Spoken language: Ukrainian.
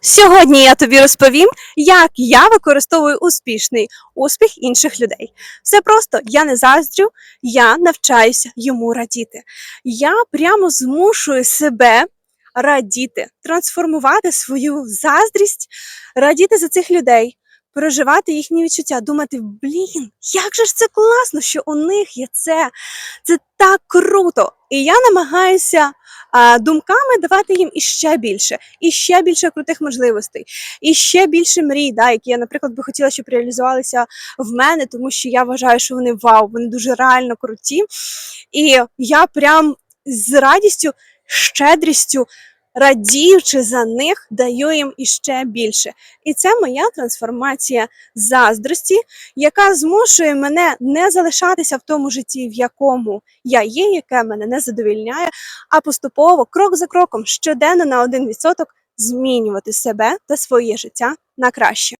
Сьогодні я тобі розповім, як я використовую успішний успіх інших людей. Все просто я не заздрю, я навчаюся йому радіти. Я прямо змушую себе радіти, трансформувати свою заздрість, радіти за цих людей, переживати їхні відчуття, думати: блін, як же ж це класно, що у них є це. Це так круто. І я намагаюся думками давати їм іще більше, і ще більше крутих можливостей, і ще більше мрій, да, які я, наприклад, би хотіла, щоб реалізувалися в мене, тому що я вважаю, що вони вау, вони дуже реально круті. І я прям з радістю, щедрістю. Радіючи за них, даю їм іще більше. І це моя трансформація заздрості, яка змушує мене не залишатися в тому житті, в якому я є, яке мене не задовільняє, а поступово, крок за кроком, щоденно на 1% змінювати себе та своє життя на краще.